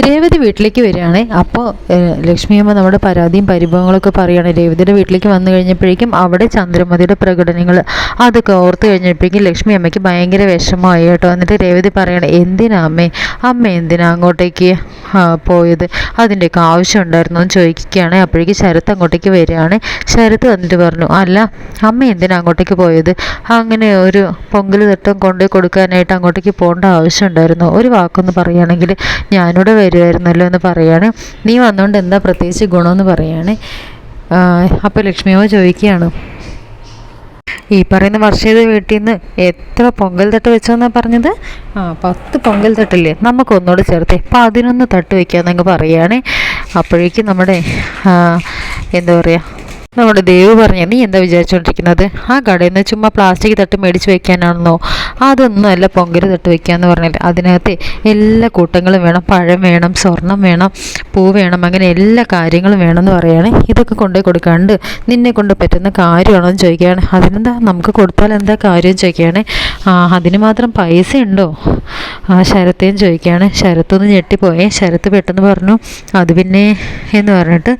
രേവതി വീട്ടിലേക്ക് വരികയാണ്. അപ്പോൾ ലക്ഷ്മിയമ്മ നമ്മുടെ പരാതിയും പരിഭവങ്ങളൊക്കെ പറയുകയാണ്. രേവതിയുടെ വീട്ടിലേക്ക് വന്നു കഴിഞ്ഞപ്പോഴേക്കും അവിടെ ചന്ദ്രമതിയുടെ പ്രകടനങ്ങൾ അതൊക്കെ ഓർത്ത് കഴിഞ്ഞപ്പോഴേക്കും ലക്ഷ്മി അമ്മയ്ക്ക് ഭയങ്കര വിഷമമായി കേട്ടോ. എന്നിട്ട് രേവതി പറയണം എന്തിനാ അമ്മേ? അമ്മ എന്തിനാ അങ്ങോട്ടേക്ക് പോയത്? അതിന്റെയൊക്കെ ആവശ്യം ഉണ്ടായിരുന്നു? എന്ന് ചോദിക്കുകയാണ്. അപ്പോഴേക്കും ശരത്ത് അങ്ങോട്ടേക്ക് വരികയാണ്. ശരത്ത് വന്നിട്ട് പറഞ്ഞു അല്ല അമ്മ എന്തിനാ അങ്ങോട്ടേക്ക് പോയത്? അങ്ങനെ ഒരു പൊങ്കൽ തട്ടം കൊണ്ടുപോയി കൊടുക്കാനായിട്ട് അങ്ങോട്ടേക്ക് പോകേണ്ട ആവശ്യം ഉണ്ടായിരുന്നു? ഒരു വാക്കൊന്ന് പറയുകയാണെങ്കിൽ ഞാനിവിടെ വരുമായിരുന്നല്ലോ എന്ന് പറയാണ്. നീ വന്നുകൊണ്ട് എന്താ പ്രത്യേകിച്ച് ഗുണമെന്ന് പറയാണ്. അപ്പോൾ ലക്ഷ്മിയമ്മ ചോദിക്കുകയാണ്. ഈ പറയുന്ന വർഷയുടെ വീട്ടിൽ നിന്ന് എത്ര പൊങ്കൽ തട്ട് വെച്ചോന്നാ പറഞ്ഞത്? ആ പത്ത് പൊങ്കൽ തട്ടില്ലേ? നമുക്ക് ഒന്നുകൂടെ ചേർത്തേ. പതിനൊന്ന് തട്ട് വെക്കാന്നങ്ങ് പറയുകയാണേ അപ്പോഴേക്കും നമ്മുടെ എന്താ പറയുക നമ്മുടെ ദേവ് പറഞ്ഞു നീ എന്താ വിചാരിച്ചുകൊണ്ടിരിക്കുന്നത് ആ കടയിൽ നിന്ന് ചുമ്മാ പ്ലാസ്റ്റിക് തട്ട് മേടിച്ച് വെക്കാനാണെന്നോ? അതൊന്നും അല്ല പൊങ്കൽ തട്ട് വെക്കാന്ന് പറഞ്ഞാൽ അതിനകത്ത് എല്ലാ കൂട്ടങ്ങളും വേണം. പഴം വേണം സ്വർണം വേണം പൂ വേണം അങ്ങനെ എല്ലാ കാര്യങ്ങളും വേണമെന്ന് പറയാണ്. ഇതൊക്കെ കൊണ്ടുപോയി കൊടുക്കാണ്ട് നിന്നെ കൊണ്ട് പറ്റുന്ന കാര്യമാണോ എന്ന് ചോദിക്കുകയാണ്. അതിനെന്താ? നമുക്ക് കൊടുത്താൽ എന്താ കാര്യം ചോദിക്കുകയാണ്. അതിന് മാത്രം പൈസ ഉണ്ടോ ആ ശരത്തെയും ചോദിക്കുകയാണ്. ശരത്തൊന്ന് ഞെട്ടിപ്പോയേ. ശരത്ത് പെട്ടെന്ന് പറഞ്ഞു അത് പിന്നെ എന്ന് പറഞ്ഞിട്ട്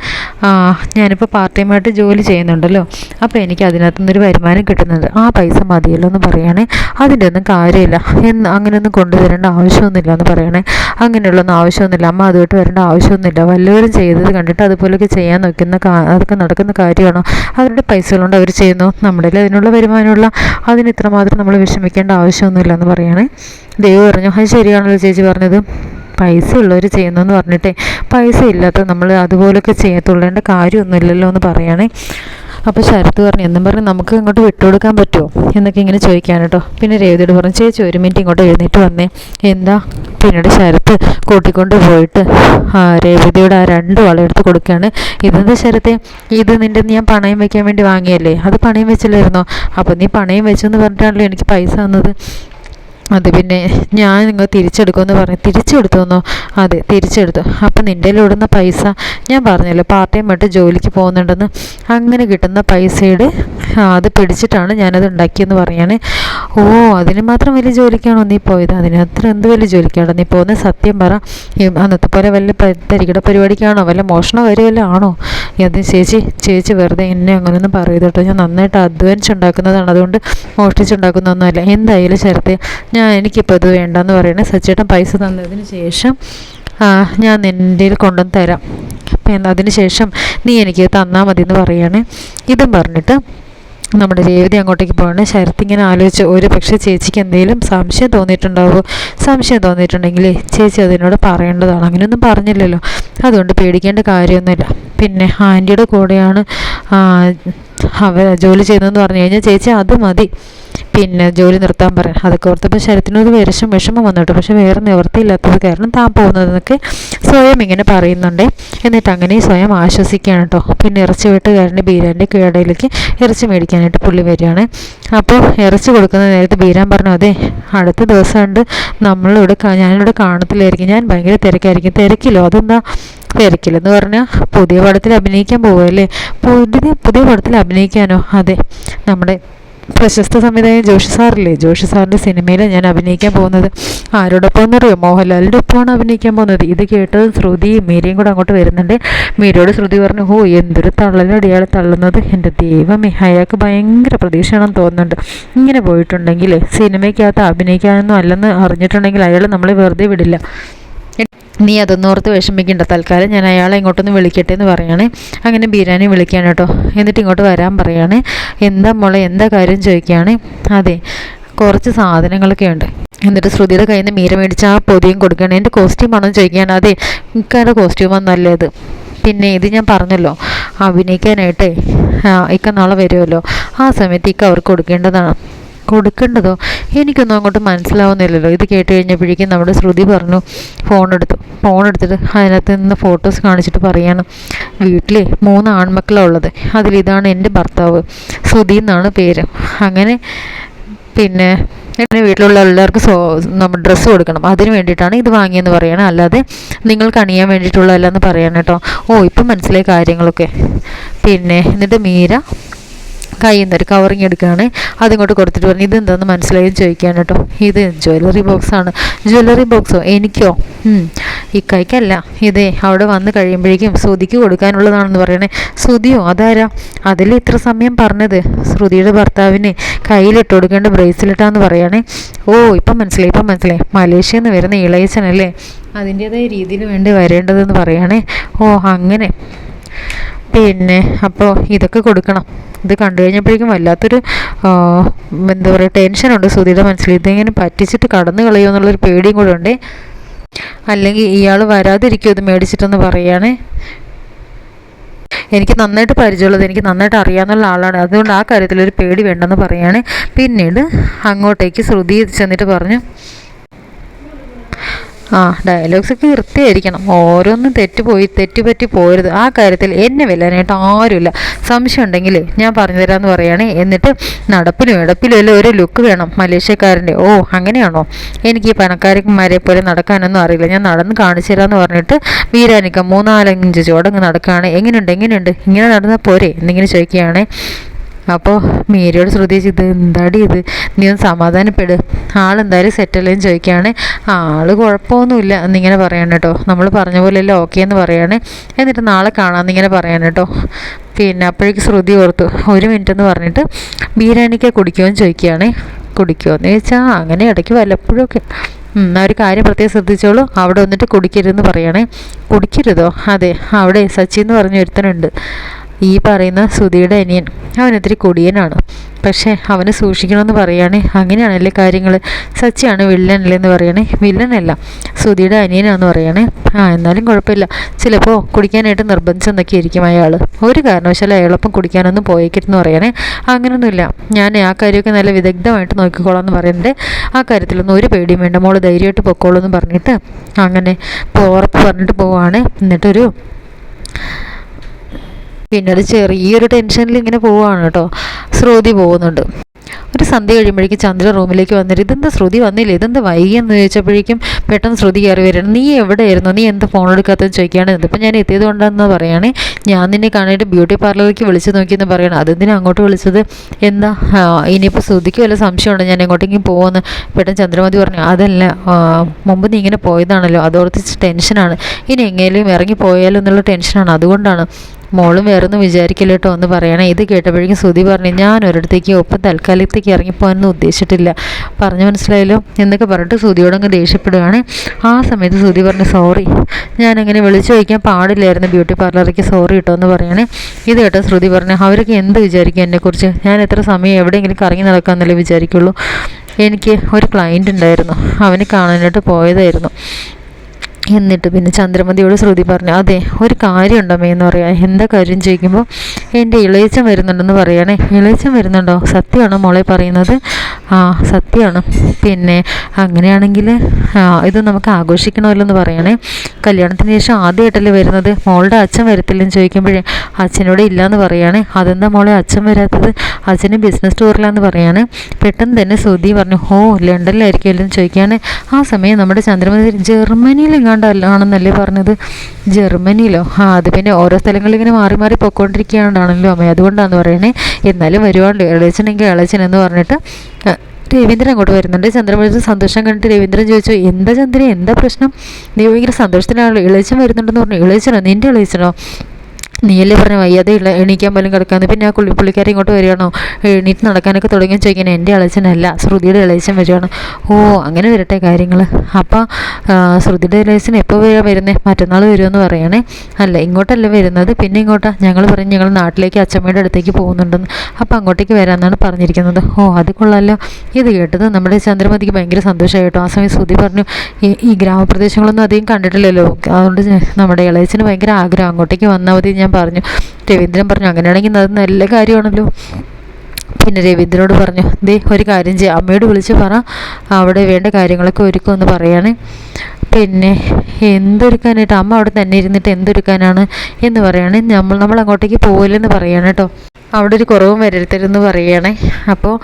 ഞാനിപ്പോൾ പാർട്ട് ടൈമായിട്ട് ജോലി ചെയ്യുന്നുണ്ടല്ലോ. അപ്പോൾ എനിക്ക് അതിനകത്തു നിന്നൊരു വരുമാനം കിട്ടുന്നത് ആ പൈസ മതിയല്ലോ എന്ന് പറയണേ. അതിന്റെ ഒന്നും കാര്യമില്ല. എന്ന് അങ്ങനെയൊന്നും കൊണ്ടുവരേണ്ട ആവശ്യമൊന്നുമില്ല എന്ന് പറയണേ. അങ്ങനെയുള്ളൊന്നും ആവശ്യമൊന്നുമില്ല. അമ്മ അതുമായിട്ട് വരേണ്ട ആവശ്യമൊന്നുമില്ല. വല്ലവരും ചെയ്തത് കണ്ടിട്ട് അതുപോലെയൊക്കെ ചെയ്യാൻ നോക്കുന്ന അതൊക്കെ നടക്കുന്ന കാര്യമാണോ? അവരുടെ പൈസ കൊണ്ട് അവർ ചെയ്യുന്നു. നമ്മുടെ അതിനുള്ള വരുമാനമുള്ള അതിന് ഇത്രമാത്രം നമ്മൾ വിഷമിക്കേണ്ട ആവശ്യമൊന്നുമില്ല എന്ന് പറയണേ. ദൈവം പറഞ്ഞു അത് ശരിയാണല്ലോ ചേച്ചി പറഞ്ഞത്. പൈസ ഉള്ളവർ ചെയ്യുന്നതെന്ന് പറഞ്ഞിട്ടേ പൈസ ഇല്ലാത്ത നമ്മൾ അതുപോലൊക്കെ ചെയ്യത്തുള്ളേണ്ട കാര്യമൊന്നുമില്ലല്ലോ എന്ന് പറയണേ. അപ്പോൾ ശരത്ത് പറഞ്ഞു എന്നും പറഞ്ഞ് നമുക്ക് ഇങ്ങോട്ട് വിട്ടുകൊടുക്കാൻ പറ്റുമോ? എന്നൊക്കെ ഇങ്ങനെ ചോദിക്കാൻ കേട്ടോ. പിന്നെ രേവതിയോട് പറഞ്ഞു ചേച്ചി ഒരു മിനിറ്റ് ഇങ്ങോട്ട് എഴുന്നേറ്റ് വന്നേ. എന്താ? പിന്നീട് ശരത്ത് കൂട്ടിക്കൊണ്ട് പോയിട്ട് ആ, രേവതിയോട് ആ രണ്ട് വളയെടുത്ത് കൊടുക്കുകയാണ്. ഇതെന്താ ശരത്തെ? ഇത് നിന്റെ ഞാൻ പണയം വെക്കാൻ വേണ്ടി വാങ്ങിയല്ലേ? അത് പണയം വെച്ചില്ലായിരുന്നോ? അപ്പോൾ നീ പണയം വെച്ചെന്ന് പറഞ്ഞിട്ടാണല്ലോ എനിക്ക് പൈസ തന്നത്. അത് പിന്നെ ഞാൻ നിങ്ങൾ തിരിച്ചെടുക്കുമെന്ന് പറഞ്ഞു തിരിച്ചെടുത്തോന്നോ അതെ തിരിച്ചെടുത്തു. അപ്പം നിന്റെ ഇടുന്ന പൈസ ഞാൻ പറഞ്ഞല്ലോ പാർട്ട് ടൈം ആയിട്ട് ജോലിക്ക് പോകുന്നുണ്ടെന്ന്. അങ്ങനെ കിട്ടുന്ന പൈസയുടെ അത് പിടിച്ചിട്ടാണ് ഞാനത് ഉണ്ടാക്കിയെന്ന് പറയാണ്. ഓ അതിന് മാത്രം വലിയ ജോലിക്കാണോ നീ പോയത്? അതിനത്ര എന്ത് വലിയ ജോലിക്കാണോ നീ പോകുന്നത്? സത്യം പറ. അന്നത്തെ പോലെ വല്ല തരികിട പരിപാടിക്കാണോ? വല്ല മോഷണം വരുമല്ലോ ആണോ? അത് ചേച്ചി ചേച്ചി വെറുതെ എന്നെ അങ്ങനെയൊന്നും പറയരുത് കേട്ടോ. ഞാൻ നന്നായിട്ട് അധ്വാനിച്ച് ഉണ്ടാക്കുന്നതാണ്. അതുകൊണ്ട് മോഷ്ടിച്ചുണ്ടാക്കുന്നൊന്നുമല്ല. എന്തായാലും ശരത്തെ ഞാൻ എനിക്കിപ്പോൾ ഇത് വേണ്ടെന്ന് പറയണേ. സച്ചേട്ടൻ പൈസ തന്നതിന് ശേഷം ഞാൻ നിന്റെ കൊണ്ടുവന്ന് തരാം. അപ്പം അതിന് ശേഷം നീ എനിക്ക് തന്നാൽ മതി എന്ന് പറയാണ്. ഇതും പറഞ്ഞിട്ട് നമ്മുടെ രേവതി അങ്ങോട്ടേക്ക് പോകണം ശരത്ത് ഇങ്ങനെ ആലോചിച്ച് ഒരു പക്ഷേ ചേച്ചിക്ക് എന്തെങ്കിലും സംശയം തോന്നിയിട്ടുണ്ടാവുമോ സംശയം തോന്നിയിട്ടുണ്ടെങ്കിൽ ചേച്ചി അതിനോട് പറയേണ്ടതാണ്. അങ്ങനെയൊന്നും പറഞ്ഞില്ലല്ലോ. അതുകൊണ്ട് പേടിക്കേണ്ട കാര്യമൊന്നുമില്ല. പിന്നെ ആന്റിയുടെ കൂടെയാണ് അവർ ജോലി ചെയ്യുന്നതെന്ന് പറഞ്ഞു കഴിഞ്ഞാൽ ചേച്ചി അത് മതി. പിന്നെ ജോലി നിർത്താൻ പറയാം അതൊക്കെ ഓർത്തപ്പോൾ ശരത്തിനൊരു വിഷം വിഷമം വന്നിട്ട്. പക്ഷെ വേറെ നിവൃത്തിയില്ലാത്തത് കാരണം താൻ പോകുന്നതെന്നൊക്കെ സ്വയം ഇങ്ങനെ പറയുന്നുണ്ട്. എന്നിട്ട് അങ്ങനെ സ്വയം ആശ്വസിക്കുകയാണ് കേട്ടോ പിന്നെ ഇറച്ചി വെട്ടുകാരന്റെ ബീരാന്റെ കീഴടയിലേക്ക് ഇറച്ചി മേടിക്കാനായിട്ട് പുള്ളി വരികയാണ്. അപ്പോൾ ഇറച്ചി കൊടുക്കുന്ന നേരത്ത് ബീരാൻ പറഞ്ഞു അതെ അടുത്ത ദിവസം ഉണ്ട് നമ്മളിവിടെ ഞാനിവിടെ കാണത്തില്ലായിരിക്കും. ഞാൻ ഭയങ്കര തിരക്കായിരിക്കും. തിരക്കില്ലോ അതെന്താ? തിരക്കില്ലെന്ന് പറഞ്ഞാൽ പുതിയ പടത്തിൽ അഭിനയിക്കാൻ പോവുമല്ലേ പുതിയ പുതിയ പടത്തിൽ അഭിനയിക്കാനോ? അതെ. നമ്മുടെ പ്രശസ്ത സംവിധായകൻ ജോഷി സാറില്ലേ? ജോഷി സാറിന്റെ സിനിമയിൽ ഞാൻ അഭിനയിക്കാൻ പോകുന്നത്. ആരോടൊപ്പം എന്നറിയോ മോഹൻലാലിന്റെ ഒപ്പമാണ് അഭിനയിക്കാൻ പോകുന്നത്. ഇത് കേട്ടത് ശ്രുതി മീരയും കൂടെ അങ്ങോട്ട് വരുന്നുണ്ട്. മീരയോട് ശ്രുതി പറഞ്ഞു ഓ എന്തൊരു തള്ളലോട് ഇയാൾ തള്ളുന്നത്. എന്റെ ദൈവമേ അയാൾക്ക് ഭയങ്കര പ്രതീക്ഷയാണെന്ന് തോന്നുന്നുണ്ട്. ഇങ്ങനെ പോയിട്ടുണ്ടെങ്കിൽ സിനിമയ്ക്കകത്ത് അഭിനയിക്കാനൊന്നും അല്ലെന്ന് അറിഞ്ഞിട്ടുണ്ടെങ്കിൽ അയാൾ നമ്മളെ വെറുതെ വിടില്ല. നീ അതൊന്നും ഓർത്ത് വിഷമിക്കണ്ട. തൽക്കാലം ഞാൻ അയാളെ ഇങ്ങോട്ടൊന്ന് വിളിക്കട്ടെ എന്ന് പറയണേ അങ്ങനെ ബീരാനെ വിളിക്കുകയാണ് കേട്ടോ. എന്നിട്ട് ഇങ്ങോട്ട് വരാൻ പറയാണ് എന്താ മോളെ എന്താ കാര്യം ചോദിക്കുകയാണ്. അതെ കുറച്ച് സാധനങ്ങളൊക്കെ ഉണ്ട്. എന്നിട്ട് ശ്രുതിയുടെ കയ്യിൽ നിന്ന് മീര മേടിച്ച് ആ പൊതിയും കൊടുക്കുകയാണ്. എന്റെ കോസ്റ്റ്യൂം ആണോ ചോദിക്കുകയാണ്. അതെ ഇക്കാരുടെ കോസ്റ്റ്യൂം നല്ലത്. പിന്നെ ഇത് ഞാൻ പറഞ്ഞല്ലോ അഭിനയിക്കാനായിട്ടേ ഇക്ക നാളെ വരുമല്ലോ. ആ സമയത്ത് ഇക്ക അവർക്ക് കൊടുക്കേണ്ടതാണ്. കൊടുക്കേണ്ടതോ? എനിക്കൊന്നും അങ്ങോട്ട് മനസ്സിലാവുന്നില്ലല്ലോ. ഇത് കേട്ട് കഴിഞ്ഞപ്പോഴേക്കും നമ്മുടെ ശ്രുതി പറഞ്ഞു ഫോൺ എടുത്തു ഫോൺ എടുത്തിട്ട് അതിനകത്ത് നിന്ന് ഫോട്ടോസ് കാണിച്ചിട്ട് പറയാണ് വീട്ടിലെ മൂന്ന് ആൺമക്കളാണ് ഉള്ളത്. അതിലിതാണ് എന്റെ ഭർത്താവ്. ശ്രുതി എന്നാണ് പേര്. അങ്ങനെ പിന്നെ എന്റെ വീട്ടിലുള്ള എല്ലാവർക്കും സോ നമ്മൾ ഡ്രസ്സ് കൊടുക്കണം. അതിന് വേണ്ടിയിട്ടാണ് ഇത് വാങ്ങിയെന്ന് പറയണം. അല്ലാതെ നിങ്ങൾക്ക് അണിയാൻ വേണ്ടിയിട്ടുള്ളതല്ല എന്ന് പറയണം കേട്ടോ. ഓ ഇപ്പം മനസ്സിലായ കാര്യങ്ങളൊക്കെ. പിന്നെ എന്നിട്ട് മീര കയ്യിൽ നിന്നൊരു കവറിങ് എടുക്കുകയാണ് അതിങ്ങോട്ട് കൊടുത്തിട്ട് പറഞ്ഞു ഇതെന്താണെന്ന് മനസ്സിലായെന്ന് ചോദിക്കുകയാണ് കേട്ടോ. ഇത് ജ്വല്ലറി ബോക്സാണ് ജ്വല്ലറി ബോക്സോ എനിക്കോ? ഇക്കൈക്കല്ല ഇതേ അവിടെ വന്ന് കഴിയുമ്പോഴേക്കും ശ്രുതിക്ക് കൊടുക്കാനുള്ളതാണെന്ന് പറയണേ. ശ്രുതിയോ അതാരാ? അതിൽ ഇത്ര സമയം പറഞ്ഞത്? ശ്രുതിയുടെ ഭർത്താവിന് കയ്യിലിട്ട് കൊടുക്കേണ്ട ബ്രേസ്ലെറ്റാന്ന് പറയണേ. ഓ ഇപ്പം മനസ്സിലായി ഇപ്പം മനസ്സിലായി. മലേഷ്യയിൽ നിന്ന് വരുന്ന ഇളയച്ചനല്ലേ അതിന്റേതായ രീതിയിൽ വേണ്ടി വരേണ്ടതെന്ന് പറയണേ. ഓ അങ്ങനെ. പിന്നെ അപ്പോൾ ഇതൊക്കെ കൊടുക്കണം. ഇത് കണ്ടു കഴിഞ്ഞപ്പോഴേക്കും വല്ലാത്തൊരു എന്താ പറയുക ടെൻഷനുണ്ട് സുധിയുടെ മനസ്സിൽ. ഇതിങ്ങനെ പറ്റിച്ചിട്ട് കടന്നു കളയുമോ എന്നുള്ളൊരു പേടിയും കൂടെ ഉണ്ട്. അല്ലെങ്കിൽ ഇയാൾ വരാതിരിക്കുമോ ഇത് മേടിച്ചിട്ടെന്ന് പറയുകയാണേ എനിക്ക് നന്നായിട്ട് പരിചയമുള്ളത് എനിക്ക് നന്നായിട്ട് അറിയാവുന്ന ആളാണ്. അതുകൊണ്ട് ആ കാര്യത്തിൽ ഒരു പേടി വേണ്ടെന്ന് പറയാണ്. പിന്നീട് അങ്ങോട്ടേക്ക് ശ്രുതി ചെന്നിട്ട് പറഞ്ഞു ആ ഡയലോഗ്സ് ഒക്കെ വൃത്തിയായിരിക്കണം. ഓരോന്നും തെറ്റുപോയി തെറ്റുപറ്റി പോരുത്. ആ കാര്യത്തിൽ എന്നെ വെല്ലാനായിട്ട് ആരുമില്ല. സംശയം ഉണ്ടെങ്കിൽ ഞാൻ പറഞ്ഞു തരാമെന്ന് പറയുകയാണെ എന്നിട്ട് നടപ്പിലും ഇടപ്പിലും എല്ലാം ഒരു ലുക്ക് വേണം. മലേഷ്യക്കാരന്റെ ഓ അങ്ങനെയാണോ? എനിക്ക് ഈ പണക്കാരന്മാരെ പോലെ നടക്കാനൊന്നും അറിയില്ല. ഞാൻ നടന്ന് കാണിച്ചു തരാമെന്ന് പറഞ്ഞിട്ട് വീരാനിക്ക മൂന്നാലഞ്ച് ചോടങ്ങ് നടക്കുകയാണ്. എങ്ങനെയുണ്ട് എങ്ങനെയുണ്ട് ഇങ്ങനെ നടന്നാൽ പോരെ? എന്നിങ്ങനെ ചോദിക്കുകയാണ്. അപ്പോൾ മീരയോട് ശ്രുതിച്ച് ഇത് എന്താടി ഇത്? നീ ഒന്ന് സമാധാനപ്പെട്. ആളെന്തായാലും സെറ്റല്ലേന്ന് ചോദിക്കുകയാണ്. ആൾ കുഴപ്പമൊന്നുമില്ല എന്നിങ്ങനെ പറയണം കേട്ടോ. നമ്മൾ പറഞ്ഞ പോലെയല്ല ഓക്കെ എന്ന് പറയാണ്. എന്നിട്ട് നാളെ കാണാമെന്നിങ്ങനെ പറയാണ് കേട്ടോ. പിന്നെ അപ്പോഴേക്ക് ശ്രുതി ഓർത്തു ഒരു മിനിറ്റ് എന്ന് പറഞ്ഞിട്ട് ബിരിയാണിക്ക് കുടിക്കുമെന്ന് ചോദിക്കുകയാണ്. കുടിക്കുമോ എന്ന് ചോദിച്ചാൽ അങ്ങനെ ഇടയ്ക്ക് വല്ലപ്പോഴൊക്കെ. ഒരു കാര്യം പ്രത്യേകം ശ്രദ്ധിച്ചോളൂ. അവിടെ വന്നിട്ട് കുടിക്കരുതെന്ന് പറയണേ. കുടിക്കരുതോ? അതെ അവിടെ സച്ചി എന്ന് പറഞ്ഞ ഒരുത്തനുണ്ട്. ഈ പറയുന്ന സുധിയുടെ അനിയൻ. അവൻ ഇത്തിരി കൊടിയനാണ്. പക്ഷേ അവന് സൂക്ഷിക്കണമെന്ന് പറയുകയാണേ അങ്ങനെയാണല്ലേ കാര്യങ്ങൾ സച്ചിയാണ് വില്ലനല്ലേ എന്ന് പറയണേ. വില്ലനല്ല സുധിയുടെ അനിയനാണെന്ന് പറയണേ. ആ എന്നാലും കുഴപ്പമില്ല. ചിലപ്പോൾ കുടിക്കാനായിട്ട് നിർബന്ധിച്ചെന്നൊക്കെ ഇരിക്കും അയാൾ ഒരു കാരണവശാലും അയാളൊപ്പം കുടിക്കാനൊന്നും പോയേക്കരുതെന്ന് പറയണേ. അങ്ങനെയൊന്നുമില്ല ഞാൻ ആ കാര്യമൊക്കെ നല്ല വിദഗ്ധമായിട്ട് നോക്കിക്കോളാം എന്ന് പറയുന്നുണ്ട്. ആ കാര്യത്തിലൊന്നും ഒരു പേടിയും വേണ്ട. മോൾ ധൈര്യമായിട്ട് പൊക്കോളൂ എന്ന് പറഞ്ഞിട്ട് അങ്ങനെ ഉറപ്പ് പറഞ്ഞിട്ട് പോവാണ്. എന്നിട്ടൊരു പിന്നെ ഒരു ചെറിയൊരു ടെൻഷനിൽ ഇങ്ങനെ പോവാണ് കേട്ടോ. ശ്രുതി പോകുന്നുണ്ട്. ഒരു സന്ധ്യ കഴിയുമ്പോഴേക്കും ചന്ദ്ര റൂമിലേക്ക് വന്നിട്ട് ഇതെന്താ ശ്രുതി വന്നില്ല? ഇതെന്താ വൈകിയെന്ന് ചോദിച്ചപ്പോഴേക്കും പെട്ടെന്ന് ശ്രുതി കയറി വരണം. നീ എവിടെയായിരുന്നു? നീ എന്താ ഫോൺ എടുക്കാത്തതെന്ന് ചോദിക്കുകയാണ്. ഇതിപ്പോൾ ഞാൻ എത്തിയത് കൊണ്ടാണെന്ന് പറയുകയാണ് ഞാൻ നിന്നെ കാണാനായിട്ട് ബ്യൂട്ടി പാർലറിലേക്ക് വിളിച്ച് നോക്കിയെന്ന് പറയണം. അതെന്തിനാ അങ്ങോട്ട് വിളിച്ചത്? എന്താ? ഇനിയിപ്പോൾ ശ്രുതിക്ക് വല്ല സംശയമുണ്ടോ? ഞാൻ എങ്ങോട്ടെങ്കിലും പോകുമെന്ന് പെട്ടെന്ന് ചന്ദ്രമതി പറഞ്ഞു. അതല്ല മുമ്പ് നീ ഇങ്ങനെ പോയതാണല്ലോ. അതോർത്ത് ടെൻഷനാണ് ഇനി എങ്ങനെയും ഇറങ്ങി പോയാലോ എന്നുള്ള ടെൻഷനാണ് അതുകൊണ്ടാണ് മോളും വേറൊന്നും വിചാരിക്കില്ല കേട്ടോ എന്ന് പറയണേ. ഇത് കേട്ടപ്പോഴേക്കും സുതി പറഞ്ഞു ഞാൻ ഒരിടത്തേക്ക് ഒപ്പം തൽക്കാലത്തേക്ക് ഇറങ്ങിപ്പോകാനൊന്നും ഉദ്ദേശിച്ചിട്ടില്ല. പറഞ്ഞു മനസ്സിലായല്ലോ? എന്നൊക്കെ പറഞ്ഞിട്ട് സുതിയോടങ്ങ് ദേഷ്യപ്പെടുകയാണ് ആ സമയത്ത് സുതി പറഞ്ഞു സോറി ഞാനങ്ങനെ വിളിച്ചു ചോദിക്കാൻ പാടില്ലായിരുന്നു ബ്യൂട്ടി പാർലറിലേക്ക്. സോറി കേട്ടോ എന്ന് പറയണേ. ഇത് കേട്ടോ ശ്രുതി പറഞ്ഞു അവരൊക്കെ എന്ത് വിചാരിക്കും എന്നെക്കുറിച്ച്? ഞാൻ എത്ര സമയം എവിടെയെങ്കിലും കറങ്ങി നടക്കാമെന്നല്ലേ വിചാരിക്കുള്ളൂ. എനിക്ക് ഒരു ക്ലയന്റ് ഉണ്ടായിരുന്നു. അവനെ കാണാനായിട്ട് പോയതായിരുന്നു. എന്നിട്ട് പിന്നെ ചന്ദ്രമതിയോട് ശ്രുതി പറഞ്ഞു അതെ ഒരു കാര്യമുണ്ടോ എന്ന് പറയാം. എന്താ കാര്യം ചോദിക്കുമ്പോൾ എന്റെ ഇളയച്ചൻ വരുന്നുണ്ടെന്ന് പറയണേ. ഇളയച്ചൻ വരുന്നുണ്ടോ? സത്യമാണോ മോളെ പറയുന്നത്? ആ സത്യമാണ് പിന്നെ അങ്ങനെയാണെങ്കിൽ ഇത് നമുക്ക് ആഘോഷിക്കണമല്ലോ എന്ന് പറയണേ. കല്യാണത്തിന് ശേഷം ആദ്യമായിട്ടല്ലേ വരുന്നത്? മോളുടെ അച്ഛൻ വരത്തില്ലെന്ന് ചോദിക്കുമ്പോഴേ അച്ഛനോട് ഇല്ലയെന്ന് പറയാണ്. അതെന്താ മോളെ അച്ഛൻ വരാത്തത്? അച്ഛന് ബിസിനസ് ടൂറിലാന്ന് പറയാണ്. പെട്ടെന്ന് തന്നെ സുധി പറഞ്ഞു ഓ ലണ്ടനിലായിരിക്കുമല്ലോ എന്ന് ചോദിക്കുകയാണ്. ആ സമയം നമ്മുടെ ചന്ദ്രമതി ജർമ്മനിയിൽ എങ്ങാണ്ടല്ലാണെന്നല്ലേ പറഞ്ഞത്? ജർമ്മനിയിലോ? ആ അത് പിന്നെ ഓരോ സ്ഥലങ്ങളിൽ ഇങ്ങനെ മാറി മാറി ആണല്ലോ അമ്മ. അതുകൊണ്ടാണെന്ന് പറയണേ. എന്നാലും വരുവാണ്ട് ഇളച്ചനെങ്കിൽ ഇളച്ചനെന്ന് പറഞ്ഞിട്ട് രവീന്ദ്രൻ അങ്ങോട്ട് വരുന്നുണ്ട്. ചന്ദ്രമതി സന്തോഷം കണ്ടിട്ട് രവീന്ദ്രൻ ചോദിച്ചു എന്താ ചന്ദ്രൻ എന്താ പ്രശ്നം? നീ ഭയങ്കര സന്തോഷത്തിലാണല്ലോ ഇളയച്ചൻ വരുന്നുണ്ടെന്ന് പറഞ്ഞു. ഇളയച്ചനോ? നിന്റെ ഇളയച്ചനോ? നീയല്ലേ പറഞ്ഞ വയ്യാതെ എണീക്കാൻ പോലും കിടക്കാന്ന് പിന്നെ ആ കുളി പുള്ളിക്കാരി ഇങ്ങോട്ട് വരികയാണോ? എണീറ്റ് നടക്കാനൊക്കെ തുടങ്ങി ചോദിക്കാൻ എന്റെ ഇളച്ചനല്ല ശ്രുതിയുടെ ഇളയച്ചൻ വരികയാണ്. ഓ അങ്ങനെ വരട്ടെ കാര്യങ്ങൾ അപ്പോൾ ശ്രുതിയുടെ ഇളയച്ചൻ എപ്പോൾ വരുന്നത് മറ്റന്നാൾ വരുമെന്ന് പറയണേ. അല്ല ഇങ്ങോട്ടല്ല വരുന്നത്. പിന്നെ ഇങ്ങോട്ടാ? ഞങ്ങൾ പറഞ്ഞ് ഞങ്ങൾ നാട്ടിലേക്ക് അച്ഛമ്മയുടെ അടുത്തേക്ക് പോകുന്നുണ്ടെന്ന്. അപ്പോൾ അങ്ങോട്ടേക്ക് വരാമെന്നാണ് പറഞ്ഞിരിക്കുന്നത്. ഓ അത് കൊള്ളാമല്ലോ ഇത് കേട്ടത് നമ്മുടെ ചന്ദ്രമതിക്ക് ഭയങ്കര സന്തോഷമായി കേട്ടോ. ആ സമയം ശ്രുതി പറഞ്ഞു ഈ ഗ്രാമപ്രദേശങ്ങളൊന്നും അധികം കണ്ടിട്ടില്ലല്ലോ. അതുകൊണ്ട് നമ്മുടെ ഇളയച്ചന് ഭയങ്കര ആഗ്രഹം. അങ്ങോട്ടേക്ക് വന്നാൽ മതി. ഞാൻ പറഞ്ഞു. രവീന്ദ്രൻ പറഞ്ഞു അങ്ങനെയാണെങ്കിൽ അത് നല്ല കാര്യമാണല്ലോ. പിന്നെ രവീന്ദ്രനോട് പറഞ്ഞു ദേ ഒരു കാര്യം ചെയ്യാം. അമ്മയോട് വിളിച്ച് പറ. അവിടെ വേണ്ട കാര്യങ്ങളൊക്കെ ഒരുക്കുമെന്ന് പറയാണ്. പിന്നെ എന്തൊരുക്കാനായിട്ട്? അമ്മ അവിടെ തന്നെ ഇരുന്നിട്ട് എന്തൊരുക്കാനാണ് എന്ന് പറയാണ്. നമ്മൾ നമ്മൾ അങ്ങോട്ടേക്ക് പോകില്ലെന്ന് പറയാണ് കേട്ടോ. അവിടെ ഒരു കുറവും വരരുത്തരുതെന്ന് പറയുകയാണേ അപ്പോൾ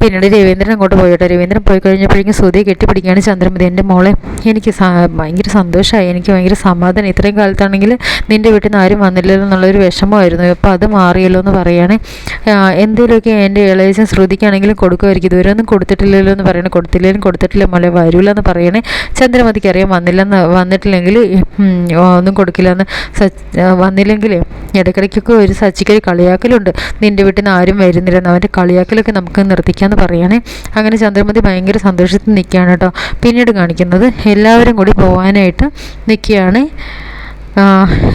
പിന്നീട് രവീന്ദ്രൻ അങ്ങോട്ട് പോയിട്ടോ? രവീന്ദ്രൻ പോയി കഴിഞ്ഞപ്പോഴേക്കും സുധിയെ കെട്ടിപ്പിടിക്കുകയാണ് ചന്ദ്രമതി. എന്റെ മോളെ എനിക്ക് ഭയങ്കര സന്തോഷമായി എനിക്ക് ഭയങ്കര സമാധാനം. ഇത്രയും കാലത്താണെങ്കിൽ നിന്റെ വീട്ടിൽ നിന്ന് ആരും വന്നില്ലല്ലോ എന്നുള്ളൊരു വിഷമമായിരുന്നു. അപ്പോൾ അത് മാറിയല്ലോ എന്ന് പറയുകയാണ് എന്തെങ്കിലുമൊക്കെ എന്റെ ഇളയച്ചൻ ശ്രുതിക്കാണെങ്കിലും കൊടുക്കുമായിരിക്കും. ഇതുവരെ ഒന്നും കൊടുത്തിട്ടില്ലല്ലോ എന്ന് പറയണേ. കൊടുത്തില്ലെങ്കിലും കൊടുത്തിട്ടില്ല മോളെ വരില്ല എന്ന് പറയണേ. ചന്ദ്രമതിക്ക് അറിയാം വന്നില്ലെന്ന് വന്നിട്ടില്ലെങ്കിൽ ഒന്നും കൊടുക്കില്ല എന്ന് വന്നില്ലെങ്കിൽ ഇടയ്ക്കിടയ്ക്കൊക്കെ ഒരു സച്ചിക്കൊരു കളിയാക്കലുണ്ട്. നിന്റെ വീട്ടിൽ നിന്ന് ആരും വരുന്നില്ലെന്ന് അവന്റെ കളിയാക്കലൊക്കെ നമുക്ക് നിർത്തിക്കാമെന്ന് പറയുകയാണെ. അങ്ങനെ ചന്ദ്രമതി ഭയങ്കര സന്തോഷത്തിൽ നിൽക്കുകയാണ് കേട്ടോ. പിന്നീട് കാണിക്കുന്നത് എല്ലാവരും കൂടി പോകാനായിട്ട് നിൽക്കുകയാണ്.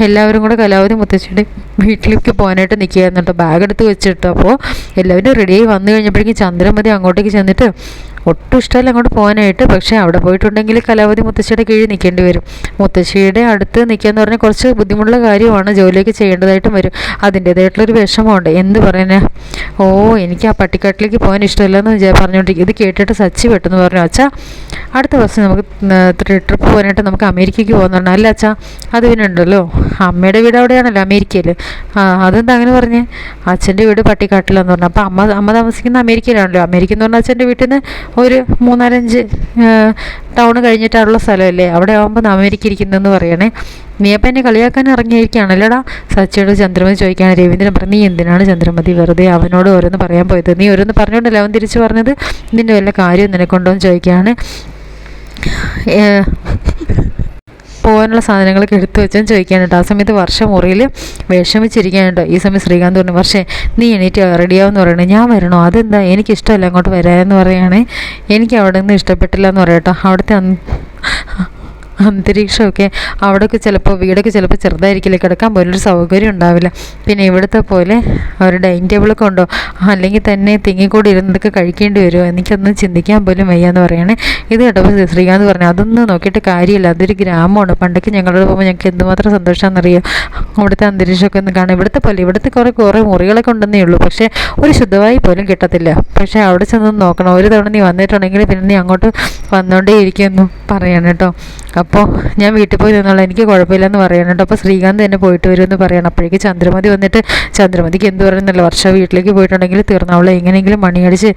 എല്ലാവരും കൂടെ കലാവതി മുത്തശ്ശിയുടെ വീട്ടിലേക്ക് പോകാനായിട്ട് നിൽക്കുകയായിരുന്നു കേട്ടോ. ബാഗ് എടുത്ത് വെച്ചിട്ട്. അപ്പോൾ എല്ലാവരും റെഡിയായി വന്നു കഴിഞ്ഞപ്പോഴേക്കും ചന്ദ്രമതി അങ്ങോട്ടേക്ക് ചെന്നിട്ട് ഒട്ടും ഇഷ്ടമല്ല അങ്ങോട്ട് പോകാനായിട്ട്. പക്ഷേ അവിടെ പോയിട്ടുണ്ടെങ്കിൽ കലാവതി മുത്തശ്ശിയുടെ കീഴിൽ നിൽക്കേണ്ടി വരും. മുത്തശ്ശിയുടെ അടുത്ത് നിൽക്കുക എന്ന് പറഞ്ഞാൽ കുറച്ച് ബുദ്ധിമുട്ടുള്ള കാര്യമാണ്. ജോലിയൊക്കെ ചെയ്യേണ്ടതായിട്ടും വരും. അതിന്റേതായിട്ടുള്ളൊരു വിഷമമുണ്ട്. എന്ത് പറയാനാ? ഓ എനിക്ക് ആ പട്ടിക്കാട്ടിലേക്ക് പോകാൻ ഇഷ്ടമില്ലെന്ന് പറഞ്ഞുകൊണ്ടിരിക്കും ഇത് കേട്ടിട്ട് സച്ചി പെട്ടെന്ന് പറഞ്ഞു അച്ഛാ അടുത്ത വർഷം നമുക്ക് ട്രിപ്പ് പോകാനായിട്ട് നമുക്ക് അമേരിക്കയ്ക്ക് പോകുന്നുണ്ട് അല്ല അച്ഛാ അത് പിന്നെ ഉണ്ടല്ലോ. അമ്മയുടെ വീട് അവിടെയാണല്ലോ അമേരിക്കയിൽ. ആ അതെന്താ അങ്ങനെ പറഞ്ഞേ? അച്ഛന്റെ വീട് പട്ടിക്കാട്ടിലെന്ന് പറഞ്ഞു. അപ്പോൾ അമ്മ അമ്മ താമസിക്കുന്ന അമേരിക്കയിലാണല്ലോ. അമേരിക്ക എന്ന് പറഞ്ഞാൽ അച്ഛന്റെ വീട്ടിൽ നിന്ന് ഒരു മൂന്നാലഞ്ച് ടൗൺ കഴിഞ്ഞിട്ടുള്ള സ്ഥലമല്ലേ? അവിടെ ആകുമ്പോൾ അമേരിക്ക ഇരിക്കുന്നതെന്ന് പറയണേ. നീ അപ്പം എന്നെ കളിയാക്കാൻ ഇറങ്ങിയിരിക്കുകയാണല്ലോടാ സച്ചിയോട് ചന്ദ്രമതി ചോദിക്കുകയാണ്. രവീന്ദ്രൻ പറഞ്ഞു നീ എന്തിനാണ് ചന്ദ്രമതി വെറുതെ അവനോട് ഓരോന്ന് പറയാൻ പോയത്? നീ ഓരോന്ന് പറഞ്ഞുകൊണ്ടല്ലേ അവൻ തിരിച്ചു പറഞ്ഞത്? ഇതിന്റെ വല്ല കാര്യം നിനക്കൊണ്ടോ? എന്ന് ചോദിക്കുകയാണ്. പോകാനുള്ള സാധനങ്ങളൊക്കെ എടുത്തു വെച്ചാൽ ചോദിക്കാനുണ്ട് ആ സമയത്ത് വർഷം മുറിയിൽ വിഷമിച്ചിരിക്കാനുണ്ട് ഈ സമയം ശ്രീകാന്ത് പറഞ്ഞു പക്ഷേ നീ എണീറ്റ് റെഡിയാവെന്ന് പറയണേ. ഞാൻ വരണോ? അതെന്താ? എനിക്കിഷ്ടമല്ല അങ്ങോട്ട് വരാമെന്ന് പറയുകയാണെങ്കിൽ എനിക്ക് അവിടെ നിന്ന് ഇഷ്ടപ്പെട്ടില്ല എന്ന് പറയട്ടോ. അവിടുത്തെ അന്തരീക്ഷമൊക്കെ അവിടെയൊക്കെ ചിലപ്പോൾ വീടൊക്കെ ചിലപ്പോൾ ചെറുതായിരിക്കില്ല? കിടക്കാൻ പോലൊരു സൗകര്യം ഉണ്ടാവില്ല. പിന്നെ ഇവിടുത്തെ പോലെ ഒരു ഡൈനിങ് ടേബിളൊക്കെ ഉണ്ടോ? അല്ലെങ്കിൽ തന്നെ തിങ്ങിക്കൂടി ഇരുന്നതൊക്കെ കഴിക്കേണ്ടി വരുമോ? എനിക്കൊന്നും ചിന്തിക്കാൻ പോലും വയ്യാന്ന് പറയണേ. ഇത് കേട്ടപ്പോൾ ശ്രീകാന്ത് പറഞ്ഞു അതൊന്നും നോക്കിയിട്ട് കാര്യമില്ല. അതൊരു ഗ്രാമമാണ്. പണ്ടൊക്കെ ഞങ്ങളോട് പോകുമ്പോൾ ഞങ്ങൾക്ക് എന്തുമാത്രം സന്തോഷമാണെന്നറിയോ അവിടുത്തെ അന്തരീക്ഷമൊക്കെ ഒന്ന് കാണാം. ഇവിടുത്തെ പോലെ ഇവിടുത്തെ കുറേ കുറേ മുറികളൊക്കെ ഉണ്ടെന്നേ ഉള്ളൂ. പക്ഷേ ഒരു ശുദ്ധമായി പോലും കിട്ടത്തില്ല. പക്ഷേ അവിടെ ചെന്ന് നോക്കണം. ഒരു തവണ നീ വന്നിട്ടുണ്ടെങ്കിൽ പിന്നെ നീ അങ്ങോട്ട് വന്നുകൊണ്ടേ ഇരിക്കുമെന്നും പറയണം കേട്ടോ. അപ്പോൾ ഞാൻ വീട്ടിൽ പോയി നിന്നുള്ള എനിക്ക് കുഴപ്പമില്ലെന്ന് പറയണം കേട്ടോ. അപ്പോൾ ശ്രീകാന്ത് തന്നെ പോയിട്ട് വരുമെന്ന് പറയണം. അപ്പോഴേക്ക് ചന്ദ്രമതി വന്നിട്ട് ചന്ദ്രമതിക്ക് എന്ത് പറയുന്നില്ല വർഷം വീട്ടിലേക്ക് പോയിട്ടുണ്ടെങ്കിൽ തീർന്നവളെ എങ്ങനെയെങ്കിലും മണിയടിച്ച്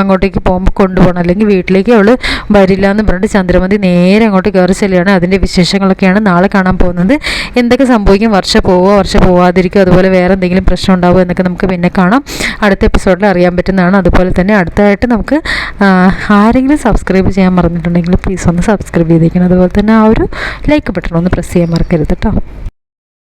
അങ്ങോട്ടേക്ക് പോകുമ്പോൾ കൊണ്ടുപോകണം. അല്ലെങ്കിൽ വീട്ടിലേക്ക് അവൾ വരില്ല എന്ന് പറഞ്ഞിട്ട് ചന്ദ്രമതി നേരെ അങ്ങോട്ട് കയറി ചെല്ലുകയാണ്. അതിന്റെ വിശേഷങ്ങളൊക്കെയാണ് നാളെ കാണാൻ പോകുന്നത്. എന്തൊക്കെ സംഭവിക്കും? വർഷം പോവുക വർഷം പോവാതിരിക്കും? അതുപോലെ വേറെ എന്തെങ്കിലും പ്രശ്നം ഉണ്ടാവുമോ എന്നൊക്കെ നമുക്ക് പിന്നെ കാണാം. അടുത്ത എപ്പിസോഡിൽ അറിയാൻ പറ്റുന്നതാണ്. അതുപോലെ തന്നെ അടുത്തതായിട്ട് നമുക്ക് ആരെങ്കിലും സബ്സ്ക്രൈബ് ചെയ്യാൻ മറന്നിട്ടുണ്ടെങ്കിൽ പ്ലീസ് ഒന്ന് സബ്സ്ക്രൈബ് ചെയ്തേക്കണം. അതുപോലെ തന്നെ ആ ഒരു ലൈക്ക് ബട്ടൺ ഒന്ന് പ്രസ് ചെയ്യാൻ മറക്കരുത് കേട്ടോ.